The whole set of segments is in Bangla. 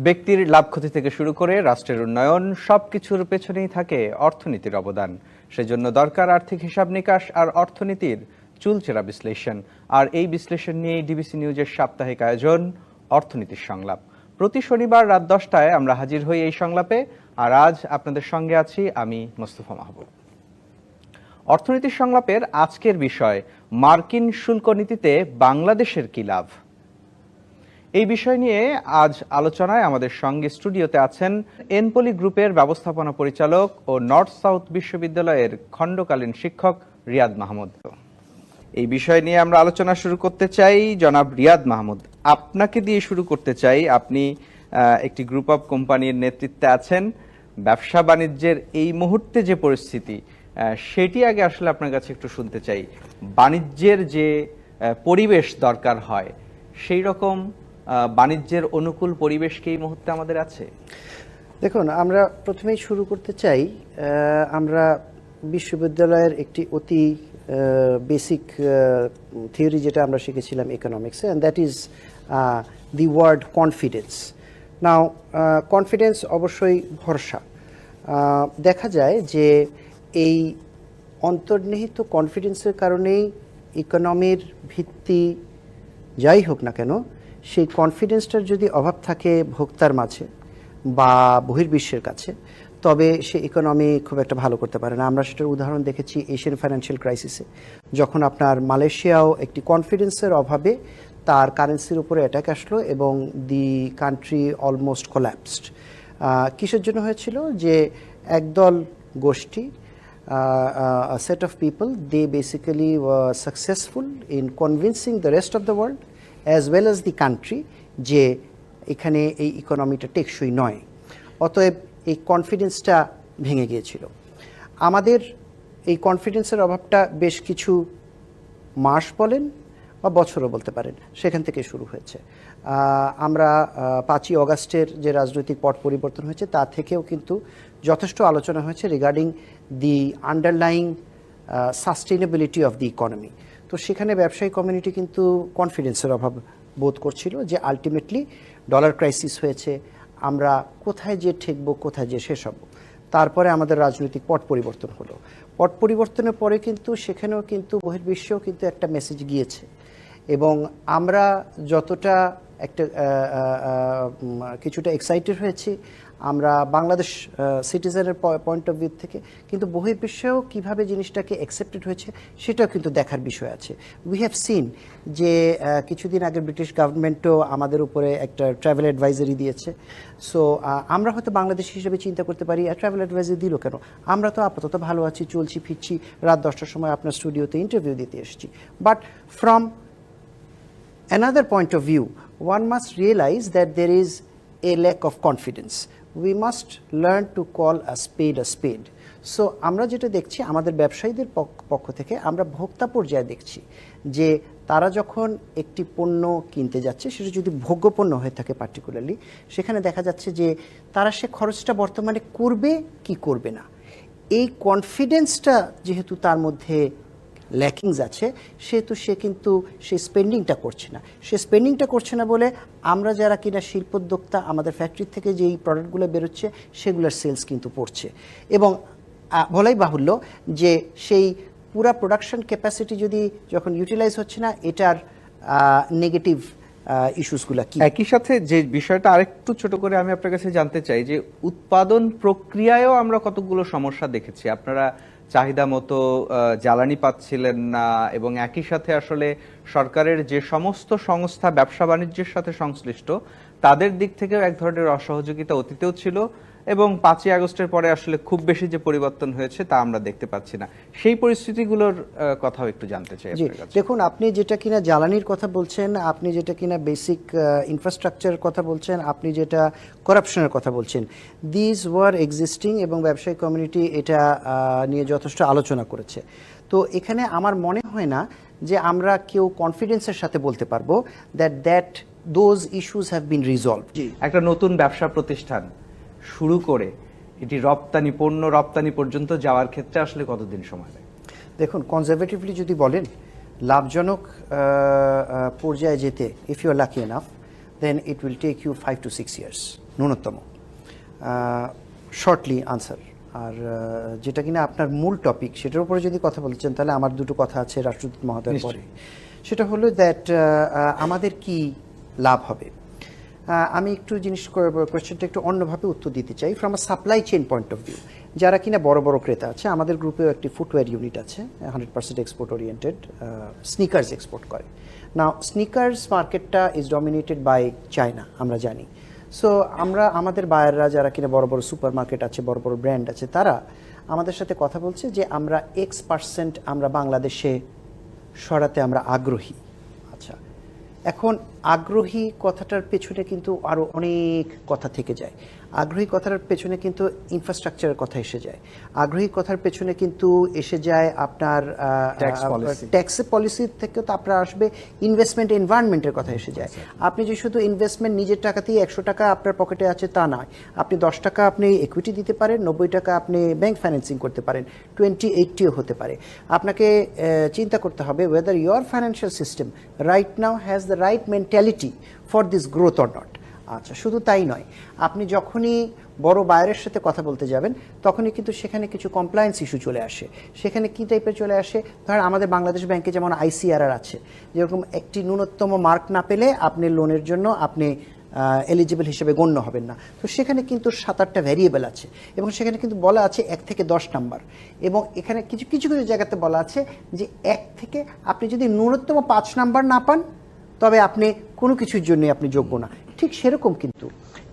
ব্যক্তির লাভ ক্ষতি থেকে শুরু করে রাষ্ট্রের উন্নয়ন, সবকিছুর পেছনেই থাকে অর্থনীতির অবদান। সেজন্য দরকার আর্থিক হিসাব নিকাশ আর অর্থনীতির চুলচেরা বিশ্লেষণ। আর এই বিশ্লেষণ নিয়েই ডিবিসি নিউজের সাপ্তাহিক আয়োজন, অর্থনীতির সংলাপ। প্রতি শনিবার রাত দশটায় আমরা হাজির হই এই সংলাপে। আর আজ আপনাদের সঙ্গে আছি আমি মোস্তফা মাহবুব। অর্থনীতির সংলাপের আজকের বিষয়, মার্কিন শুল্ক নীতিতে বাংলাদেশের কি লাভ? এই বিষয় নিয়ে আজ আলোচনায় আমাদের সঙ্গে স্টুডিওতে আছেন এনপলি গ্রুপের ব্যবস্থাপনা পরিচালক ও নর্থ সাউথ বিশ্ববিদ্যালয়ের খণ্ডকালীন শিক্ষক রিয়াদ মাহমুদ। এই বিষয় নিয়ে আমরা আলোচনা শুরু করতে চাই, জনাব রিয়াদ মাহমুদ। আপনাকে দিয়ে শুরু করতে চাই, আপনি একটি গ্রুপ অফ কোম্পানির নেতৃত্বে আছেন। ব্যবসা বাণিজ্যের এই মুহূর্তে যে পরিস্থিতি সেটি আগে আসলে আপনার কাছে একটু শুনতে চাই। বাণিজ্যের যে পরিবেশ দরকার হয়, সেই রকম বাণিজ্যের অনুকূল পরিবেশ কি এই মুহূর্তে আমাদের আছে? দেখুন, আমরা প্রথমেই শুরু করতে চাই আমরা বিশ্ববিদ্যালয়ের একটি অতি বেসিক থিওরি যেটা আমরা শিখেছিলাম ইকোনমিক্সে and that is the word confidence now confidence অবশ্যই ভরসা। দেখা যায় যে এই অন্তর্নিহিত কনফিডেন্সের কারণেই ইকোনমির ভিত্তি যাই হোক না কেন সেই কনফিডেন্সটার যদি অভাব থাকে ভোক্তার মাঝে বা বহির্বিশ্বের কাছে তবে সে ইকোনমি খুব একটা ভালো করতে পারে না। আমরা সেটার উদাহরণ দেখেছি এশিয়ান ফাইন্যান্সিয়াল ক্রাইসিসে যখন আপনার মালয়েশিয়াও একটি কনফিডেন্সের অভাবে তার কারেন্সির উপরে অ্যাটাক আসলো এবং দি কান্ট্রি অলমোস্ট কোল্যাপসড কিসের জন্য হয়েছিল? যে একদল গোষ্ঠী of people, they basically were successful in convincing the rest of the world as well as the country, যে এখানে এই ইকোনমিটা টেকসই নয়। অতএব এই কনফিডেন্সটা ভেঙে গিয়েছিল। আমাদের এই কনফিডেন্সের অভাবটা বেশ কিছু মাস বলেন বা বছরও বলতে পারেন, সেখান থেকে শুরু হয়েছে। আমরা পাঁচই অগাস্টের যে রাজনৈতিক পট পরিবর্তন হয়েছে, তা থেকেও কিন্তু যথেষ্ট আলোচনা হয়েছে regarding the underlying sustainability of the economy তো সেখানে ব্যবসায়ী কমিউনিটি কিন্তু কনফিডেন্সের অভাব বোধ করছিল যে আলটিমেটলি ডলার ক্রাইসিস হয়েছে, আমরা কোথায় যে ঠেকবো, কোথায় যে শেষ হব। তারপরে আমাদের রাজনৈতিক পট পরিবর্তন হলো। পট পরিবর্তনের পরে কিন্তু সেখানেও কিন্তু বহির্বিশ্বেও কিন্তু একটা মেসেজ গিয়েছে। এবং আমরা যতটা একটা কিছুটা এক্সাইটেড হয়েছি। আমরা বাংলাদেশ সিটিজেনের পয়েন্ট অফ ভিউ থেকে, কিন্তু বহির্বিশ্বেও কীভাবে জিনিসটাকে অ্যাকসেপ্টেড হয়েছে, সেটাও কিন্তু দেখার বিষয় আছে। উই হ্যাভ সিন যে কিছুদিন আগে ব্রিটিশ গভর্নমেন্টও আমাদের উপরে একটা ট্রাভেল অ্যাডভাইজারি দিয়েছে। সো আমরা হয়তো বাংলাদেশ হিসেবে চিন্তা করতে পারি, আর ট্রাভেল অ্যাডভাইজারি দিল কেন? আমরা তো আপাতত ভালো আছি, চলছি, ফিরছি, রাত দশটার সময় আপনার স্টুডিওতে ইন্টারভিউ দিতে এসেছি। But from another point of view, one must realize that there is a lack of confidence. We must learn to call a spade a spade. So আমরা যেটা দেখছি আমাদের ব্যবসায়ীদের পক- পক্ষ থেকে আমরা ভোক্তা পর্যায়ে দেখছি যে তারা যখন একটি পণ্য কিনতে যাচ্ছে সেটা যদি ভোগ্যপণ্য হয়ে থাকে পার্টিকুলারলি সেখানে দেখা যাচ্ছে যে তারা সে খরচটা বর্তমানে করবে কি করবে না এই কনফিডেন্সটা যেহেতু তার মধ্যে ল্যাকিংস আছে, সেহেতু সে কিন্তু সে স্পেন্ডিংটা করছে না। সে স্পেন্ডিংটা করছে না বলে আমরা যারা কিনা শিল্পোদ্যোক্তা আমাদের ফ্যাক্টরি থেকে যেই প্রোডাক্টগুলো বেরোচ্ছে, সেগুলোর সেলস কিন্তু পড়ছে। এবং বলাই বাহুল্য যে সেই পুরা প্রোডাকশন ক্যাপাসিটি যদি যখন ইউটিলাইজ হচ্ছে না, এটার নেগেটিভ ইস্যুসগুলো কি? একই সাথে যে বিষয়টা আরেকটু ছোট করে আমি আপনার কাছে জানতে চাই যে উৎপাদন প্রক্রিয়ায়ও আমরা কতগুলো সমস্যা দেখেছি। আপনারা চাহিদা মতো জ্বালানি পাচ্ছিলেন না এবং একই সাথে আসলে সরকারের যে সমস্ত সংস্থা ব্যবসা বাণিজ্যের সাথে সংশ্লিষ্ট, তাদের দিক থেকেও এক ধরনের অসহযোগিতা অতীতেও ছিল। এবং পাঁচই আগস্টের পরে আসলে খুব বেশি যে পরিবর্তন হয়েছে তা আমরা দেখতে পাচ্ছি না। সেই পরিস্থিতিগুলোর কথাও একটু জানতে চাই দেখুন আপনি যেটা কিনা জ্বালানির কথা বলছেন আপনি যেটা কিনা বেসিক ইনফ্রাস্ট্রাকচারের কথা বলছেন আপনি যেটা করাপশনের কথা বলছেন দিজ ওয়ার এক্সিস্টিং এবং ব্যবসায়ী কমিউনিটি এটা নিয়ে যথেষ্ট আলোচনা করেছে। তো এখানে আমার মনে হয় না যে আমরা কেউ কনফিডেন্সের সাথে বলতে পারব that that those issues have been resolve একটা নতুন ব্যবসা প্রতিষ্ঠান শুরু করে এটি রপ্তানি পণ্য রপ্তানি পর্যন্ত যাওয়ার ক্ষেত্রে আসলে কতদিন সময় লাগে? দেখুন কনজারভেটিভলি যদি বলেন লাভজনক পর্যায়ে যেতে if you are lucky enough then it will take you five to six years ন্যূনতম। শর্টলি আনসার আর যেটা কিনা আপনার মূল টপিক সেটার উপরে যদি কথা বলছেন তাহলে আমার দুটো কথা আছে রাষ্ট্রদূত মহোদয়ের পরে। সেটা হলো দ্যাট আমাদের কি লাভ হবে? আমি একটু জিনিস কোয়েশ্চেনটা একটু অন্যভাবে উত্তর দিতে চাই from a supply chain point of view যারা কিনা বড় বড় ক্রেতা আছে, আমাদের গ্রুপেও একটি ফুটওয়্যার ইউনিট আছে hundred percent export oriented sneakers export করে। না স্নিকার্স মার্কেটটা ইজ ডমিনেটেড বাই চায়না আমরা জানি। সো আমরা, আমাদের বায়াররা যারা কিনা বড় বড় সুপার মার্কেট আছে, বড় বড় ব্র্যান্ড আছে, তারা আমাদের সাথে কথা বলছে যে আমরা এক্স পার্সেন্ট আমরা বাংলাদেশে সরাতে আমরা আগ্রহী। আচ্ছা এখন আগ্রহী কথাটার পেছনে কিন্তু আরও অনেক কথা থেকে যায়। আগ্রহী কথাটার পেছনে কিন্তু ইনফ্রাস্ট্রাকচারের কথা এসে যায়। আগ্রহী কথার পেছনে কিন্তু এসে যায় আপনার ট্যাক্স পলিসি থেকে তো আপনার আসবে ইনভেস্টমেন্ট এনভায়রনমেন্টের কথা এসে যায়। আপনি যে শুধু ইনভেস্টমেন্ট নিজের টাকাতেই একশো টাকা আপনার পকেটে আছে তা নয় আপনি দশ টাকা আপনি ইকুইটি দিতে পারেন নব্বই টাকা আপনি ব্যাংক ফাইন্যান্সিং করতে পারেন টোয়েন্টি এইটটিও হতে পারে। আপনাকে চিন্তা করতে হবে whether your financial system right now has the right mentality for this growth or not আচ্ছা শুধু তাই নয়, আপনি যখনই বড় বায়ারের সাথে কথা বলতে যাবেন, তখনই কিন্তু সেখানে কিছু কমপ্লায়েন্স ইস্যু চলে আসে। সেখানে কী টাইপের চলে আসে? ধরেন আমাদের বাংলাদেশ ব্যাংকে যেমন আইসিআরআর আছে, যেরকম একটি ন্যূনতম মার্ক না পেলে আপনি লোনের জন্য আপনি এলিজিবল হিসেবে গণ্য হবেন না। তো সেখানে কিন্তু সাত আটটা ভ্যারিয়েবল আছে এবং সেখানে কিন্তু বলা আছে এক থেকে দশ নাম্বার এবং এখানে কিছু কিছু কিছু জায়গাতে বলা আছে যে এক থেকে আপনি যদি ন্যূনতম পাঁচ নাম্বার না পান তবে আপনি কোনো কিছুর জন্য আপনি যোগ্য না। ঠিক সেরকম কিন্তু।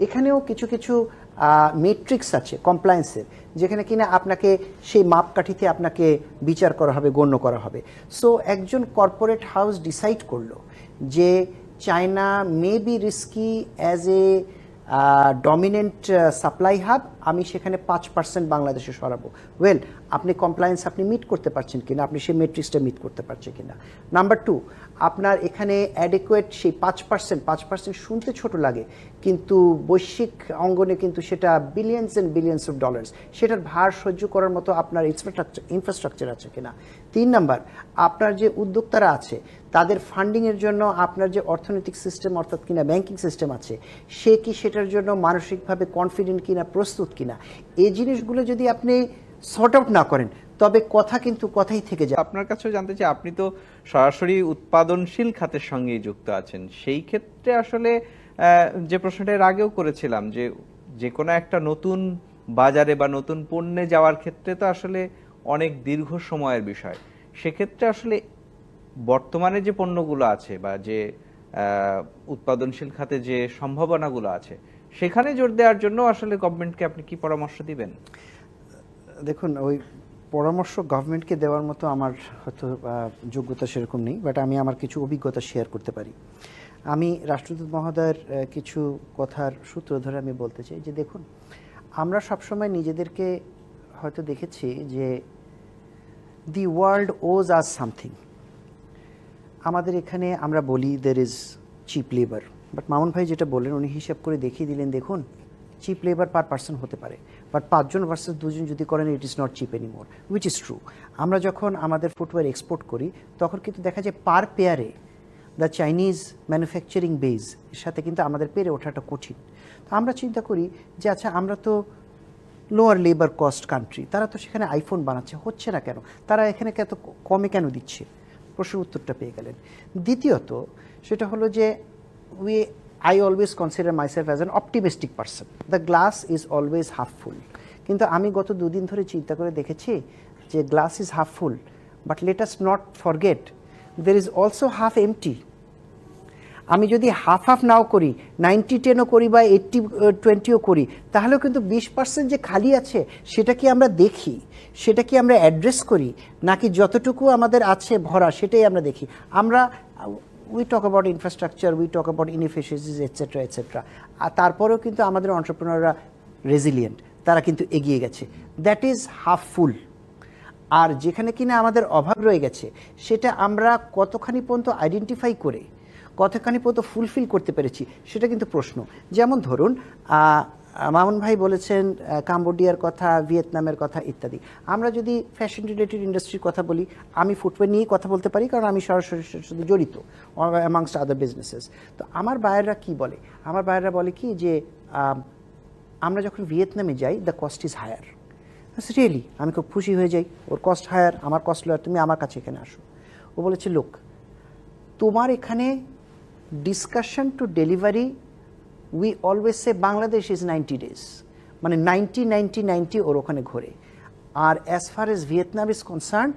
এখানেও কিছু কিছু মেট্রিক্স আছে কমপ্লায়েন্সের যেখানে কিনা আপনাকে সেই মাপকাঠিতে আপনাকে বিচার করা হবে, গণ্য করা হবে। সো একজন কর্পোরেট হাউস ডিসাইড করল যে China may be risky as a dominant supply hub আমি সেখানে পাঁচ পার্সেন্ট বাংলাদেশে সরাবো। ওয়েল আপনি কমপ্লায়েন্স আপনি মিট করতে পারছেন কিনা? আপনি সেই মেট্রিক্সটা মিট করতে পারছেন কিনা? নাম্বার টু আপনার এখানে অ্যাডেকুয়েট সেই পাঁচ পার্সেন্ট পাঁচ পার্সেন্ট শুনতে ছোট লাগে, কিন্তু বৈশ্বিক অঙ্গনে কিন্তু সেটা billions and billions of dollars সেটার ভার সহ্য করার মতো আপনার ইনফ্রাস্ট্রাকচার ইনফ্রাস্ট্রাকচার আছে কিনা? তিন নাম্বার, আপনার যে উদ্যোক্তারা আছে, তাদের ফান্ডিংয়ের জন্য আপনার যে অর্থনৈতিক সিস্টেম অর্থাৎ কিনা ব্যাংকিং সিস্টেম আছে, সে কি সেটার জন্য মানসিকভাবে কনফিডেন্ট কিনা প্রস্তুত? কিনা। এই জিনিসগুলো যদি আপনি সর্ট আউট না করেন, তবে কথা কিন্তু কথাই থেকে যায়। আপনার কাছেও জানতে চাই, আপনি তো সরাসরি উৎপাদনশীল খাতের সঙ্গেই যুক্ত আছেন। সেই ক্ষেত্রে আসলে যে প্রশ্নটা এর আগেও করেছিলাম, যে যে কোনো একটা নতুন বাজারে বা নতুন পণ্যে যাওয়ার ক্ষেত্রে তো আসলে অনেক দীর্ঘ সময়ের বিষয়। সেক্ষেত্রে আসলে বর্তমানে যে পণ্যগুলো আছে বা যে উৎপাদনশীল খাতে যে সম্ভাবনাগুলো আছে সেখানে জোর দেওয়ার জন্য আসলে গভর্নমেন্টকে আপনি কি পরামর্শ দিবেন? দেখুন, ওই পরামর্শ গভর্নমেন্টকে দেওয়ার মতো আমার হয়তো যোগ্যতা সেরকম নেই বাট আমি আমার কিছু অভিজ্ঞতা শেয়ার করতে পারি। আমি রাষ্ট্রদূত মহোদয়ের কিছু কথার সূত্র ধরে আমি বলতে চাই যে দেখুন, আমরা সবসময় নিজেদেরকে হয়তো দেখেছি যে দি ওয়ার্ল্ড ওজ আজ সামথিং আমাদের এখানে আমরা বলি there is cheap labour but Mamun ভাই যেটা বললেন, উনি হিসাব করে দেখিয়ে দিলেন, দেখুন চিপ লেবার পার পার্সন হতে পারে। বাট পাঁচজন ভার্সেস দুজন যদি করেন it is not cheap anymore which is true আমরা যখন আমাদের ফুটওয়্যার এক্সপোর্ট করি, তখন কিন্তু দেখা যায় পার পেয়ারে দ্য চাইনিজ ম্যানুফ্যাকচারিং বেজ এর সাথে কিন্তু আমাদের পেরে ওঠাটা কঠিন। তো আমরা চিন্তা করি যে আচ্ছা আমরা তো লোয়ার লেবার কস্ট কান্ট্রি তারা তো সেখানে আইফোন বানাচ্ছে, হচ্ছে না কেন? তারা এখানে এত কমে কেন দিচ্ছে? প্রশ্নের উত্তরটা পেয়ে গেলেন। দ্বিতীয়ত, সেটা হলো যে we I always consider myself as an optimistic person the glass is always half full কিন্তু আমি গত দুদিন ধরে চিন্তা করে দেখেছি যে glass is half full but let us not forget there is also half empty আমি যদি হাফ হাফ নাও করি নাইনটি টেনও করি বা এইট্টি টোয়েন্টিও করি, তাহলেও কিন্তু বিশ পার্সেন্ট যে খালি আছে, সেটা কি আমরা দেখি? সেটা কি আমরা অ্যাড্রেস করি? নাকি যতটুকু আমাদের আছে ভরা, সেটাই আমরা দেখি? আমরা we talk about infrastructure we talk about inefficiencies etcetera etcetera আর তারপরেও কিন্তু আমাদের অন্টারপ্রেনাররা রেজিলিয়েন্ট তারা কিন্তু এগিয়ে গেছে। দ্যাট ইজ হাফ ফুল আর যেখানে কিনা আমাদের অভাব রয়ে গেছে, সেটা আমরা কতখানি পর্যন্ত আইডেন্টিফাই করে, কতখানি পর্যন্ত ফুলফিল করতে পেরেছি, সেটা কিন্তু প্রশ্ন। যেমন ধরুন মামুন ভাই বলেছেন কাম্বোডিয়ার কথা, ভিয়েতনামের কথা ইত্যাদি। আমরা যদি ফ্যাশন রিলেটেড ইন্ডাস্ট্রির কথা বলি, আমি ফুটওয়্যার নিয়েই কথা বলতে পারি, কারণ আমি সরাসরি সাথে জড়িত অ্যামাংস্ট আদার বিজনেসেস তো আমার বায়াররা কি বলে? আমার বায়াররা বলে কি যে আমরা যখন ভিয়েতনামে যাই the cost is higher really আমি খুব খুশি হয়ে যাই, ওর কস্ট হায়ার আমার কস্ট লয়ার তুমি আমার কাছে এখানে আসো। ও বলেছে লোক তোমার এখানে discussion to delivery we always say Bangladesh is ninety days মানে নাইনটি নাইনটি নাইনটি ওর ওখানে ঘোরে। আর as far as Vietnam is concern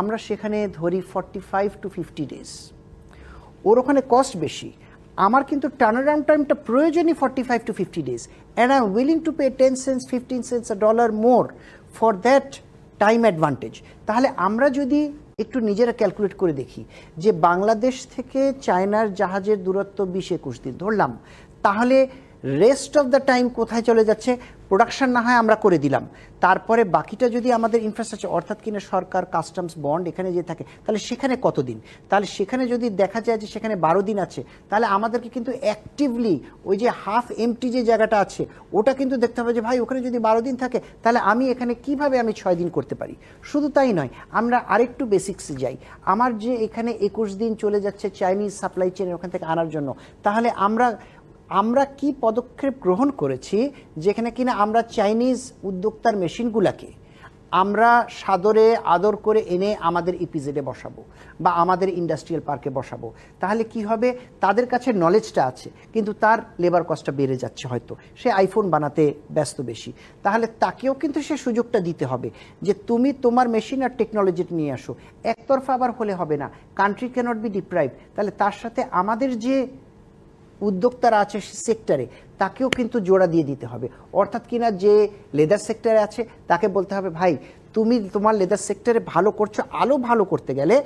আমরা সেখানে ধরি forty five to fifty days ওর ওখানে কস্ট বেশি। আমার কিন্তু টার্ন অ্যারাউন্ড টাইমটা প্রয়োজনই forty five to fifty days and I am willing to pay ten cents fifteen cents dollar more for that time advantage তাহলে আমরা যদি একটু নিজেরা ক্যালকুলেট করে দেখি যে বাংলাদেশ থেকে চায়নার জাহাজের দূরত্ব বিশ একুশ দিন। ধরলাম তাহলে রেস্ট অফ দ্য টাইম কোথায় চলে যাচ্ছে? প্রোডাকশন না হয় আমরা করে দিলাম। তারপরে বাকিটা যদি আমাদের ইনফ্রাস্ট্রাকচার অর্থাৎ কিনা সরকার কাস্টমস বন্ড এখানে যে থাকে, তাহলে সেখানে কতদিন তাহলে সেখানে যদি দেখা যায় যে সেখানে বারো দিন আছে, তাহলে আমাদেরকে কিন্তু অ্যাক্টিভলি ওই যে হাফ এমটি যে জায়গাটা আছে, ওটা কিন্তু দেখতে হবে যে, ভাই, ওখানে যদি বারো দিন থাকে, তাহলে আমি এখানে কীভাবে আমি ছয় দিন করতে পারি? শুধু তাই নয়, আমরা আরেকটু বেসিক্সে যাই। আমার যে এখানে একুশ দিন চলে যাচ্ছে চাইনিজ সাপ্লাই চেন ওখান থেকে আনার জন্য, তাহলে আমরা আমরা কি পদক্ষেপ গ্রহণ করেছি যেখানে কিনা আমরা চাইনিজ উদ্যোক্তার মেশিনগুলোকে আমরা সাদরে আদর করে এনে আমাদের ইপিজেডে বসাবো বা আমাদের ইন্ডাস্ট্রিয়াল পার্কে বসাবো। তাহলে কি হবে? তাদের কাছে নলেজটা আছে, কিন্তু তার লেবার কস্টটা বেড়ে যাচ্ছে হয়তো। সে আইফোন বানাতে ব্যস্ত বেশি। তাহলে তাকেও কিন্তু সে সুযোগটা দিতে হবে যে তুমি তোমার মেশিন আর টেকনোলজিটা নিয়ে আসো। একতরফা আবার হলে হবে না। কান্ট্রি ক্যানট বি ডিপ্রাইভ তাহলে তার সাথে আমাদের যে উদ্যোক্তারা আছে সেক্টরে তাকেও কিন্তু জোড়া দিয়ে দিতে হবে। অর্থাৎ কিনা যে লেদার সেক্টরে আছে, তাকে বলতে হবে, ভাই, তুমি তোমার লেদার সেক্টরে ভালো করছ, আলো ভালো করতে গেলে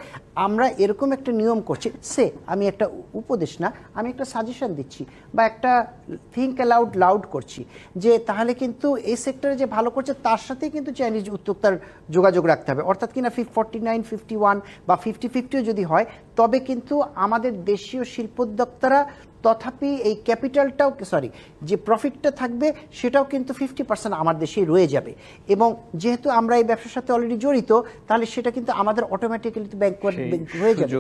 আমরা এরকম একটা নিয়ম করছি। সে, আমি একটা উপদেশ না, আমি একটা সাজেশন দিচ্ছি বা একটা থিঙ্ক অ্যালাউড লাউড করছি যে তাহলে কিন্তু এই সেক্টরে যে ভালো করছে, তার সাথে কিন্তু চাইনিজ উদ্যোক্তার যোগাযোগ রাখতে হবে। অর্থাৎ কিনা ফিফ ফর্টি নাইন ফিফটি ওয়ান বা ফিফটি ফিফটিও যদি হয়, তবে কিন্তু আমাদের দেশীয় শিল্পোদ্যোক্তারা তথাপি এই ক্যাপিটালটাও সরি যে প্রফিটটা থাকবে সেটাও কিন্তু ফিফটি পার্সেন্ট আমার দেশেই রয়ে যাবে। এবং যেহেতু আমরা এই ব্যবসার সাথে অলরেডি জড়িত তাহলে সেটা কিন্তু আমাদের অটোমেটিক্যালি ব্যাংকওয়ার্ড সেই হয়ে যাবে।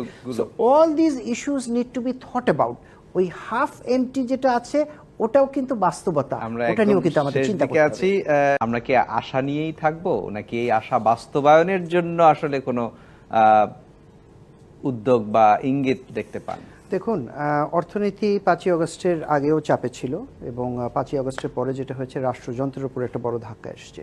All these issues need to be thought about ওই হাফ এমটি যেটা আছে ওটাও কিন্তু বাস্তবতা। আমরা ওটা নিয়েও কিন্তু আমাদের চিন্তা করতে আছি। আমরা কি আশা নিয়েই থাকব? নাকি এই আশা বাস্তবায়নের জন্য আসলে কোনো উদ্যোগ বা ইঙ্গিত দেখতে পান? দেখুন অর্থনীতি পাঁচই অগস্টের আগেও চাপে ছিল এবং পাঁচই অগস্টের পরে যেটা হয়েছে, রাষ্ট্রযন্ত্রের উপর একটা বড় ধাক্কা এসছে।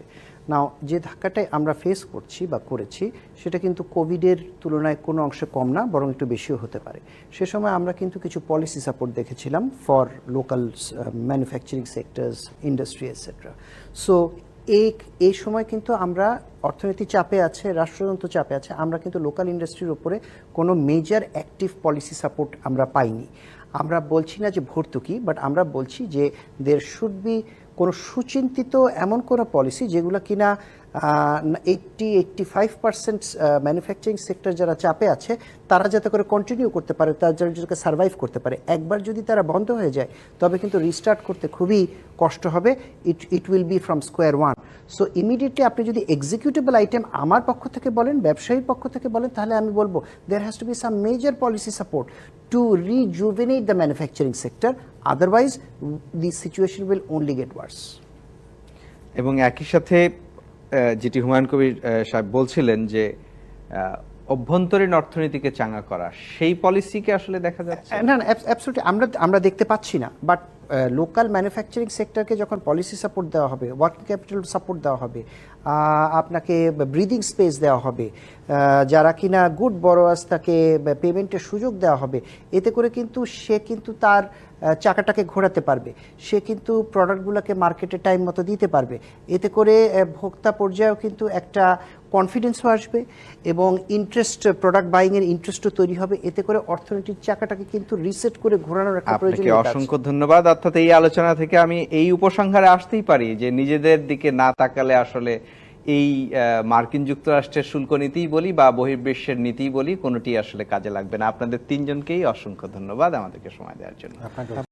না যে ধাক্কাটাই আমরা ফেস করছি বা করেছি, সেটা কিন্তু কোভিডের তুলনায় কোনো অংশে কম না, বরং একটু বেশিও হতে পারে। সে সময় আমরা কিন্তু কিছু পলিসি সাপোর্ট দেখেছিলাম for local manufacturing sectors industry etcetera so এই এই সময় কিন্তু আমরা অর্থনীতি চাপে আছে, রাষ্ট্রযন্ত্র চাপে আছে, আমরা কিন্তু লোকাল ইন্ডাস্ট্রির উপরে কোনো মেজর অ্যাক্টিভ পলিসি সাপোর্ট আমরা পাইনি। আমরা বলছি না যে ভর্তুকি বাট আমরা বলছি যে দের শুড বি কোনো সুচিন্তিত এমন কোনো পলিসি যেগুলো কিনা eighty eighty five percent manufacturing sector যারা চাপে আছে, তারা যাতে করে কন্টিনিউ করতে পারে, তারা যাতে সার্ভাইভ করতে পারে। একবার যদি তারা বন্ধ হয়ে যায়, তবে কিন্তু রিস্টার্ট করতে খুবই কষ্ট হবে। It it will be from square one so immediately আপনি যদি এক্সিকিউটেবল আইটেম আমার পক্ষ থেকে বলেন, ব্যবসায়ীর পক্ষ থেকে বলেন, তাহলে আমি বলব there has to be some major policy support to rejuvenate the manufacturing sector otherwise the situation will only get worse এবং একই সাথে যেটি হুমায়ুন কবির সাহেব বলছিলেন যে অভ্যন্তরীণ অর্থনীতিকে চাঙ্গা করা সেই পলিসিকে আসলে দেখা যাচ্ছে? না না অ্যাবসলিউটলি আমরা আমরা দেখতে পাচ্ছি না। বাট লোকাল ম্যানুফ্যাকচারিং সেক্টরকে যখন পলিসি সাপোর্ট দেওয়া হবে ওয়ার্কিং ক্যাপিটাল সাপোর্ট দেওয়া হবে আপনাকে ব্রিদিং স্পেস দেওয়া হবে যারা কিনা গুড বড়োয়ার্স তাকে পেমেন্টের সুযোগ দেওয়া হবে এতে করে কিন্তু সে কিন্তু তার চাকাটাকে ঘোরাতে পারবে। সে কিন্তু প্রোডাক্টগুলোকে মার্কেটে টাইম মতো দিতে পারবে। এতে করে ভোক্তা পর্যায়েও কিন্তু একটা কনফিডেন্সও আসবে এবং ইন্টারেস্ট প্রোডাক্ট বাইংয়ের ইন্টারেস্টও তৈরি হবে। এতে করে অর্থনীতির চাকাটাকে কিন্তু রিসেট করে ঘোরানোর একটা আছে। অসংখ্য ধন্যবাদ। অর্থাৎ এই আলোচনা থেকে আমি এই উপসংহারে আসতেই পারি যে নিজেদের দিকে না তাকালে আসলে এই মার্কিন যুক্তরাষ্ট্রের শুল্ক নীতিই বলি বা বহির্বিশ্বের নীতিই বলি কোনোটি আসলে কাজে লাগবে না। আপনাদের তিনজনকেই অসংখ্য ধন্যবাদ আমাদেরকে সময় দেওয়ার জন্য।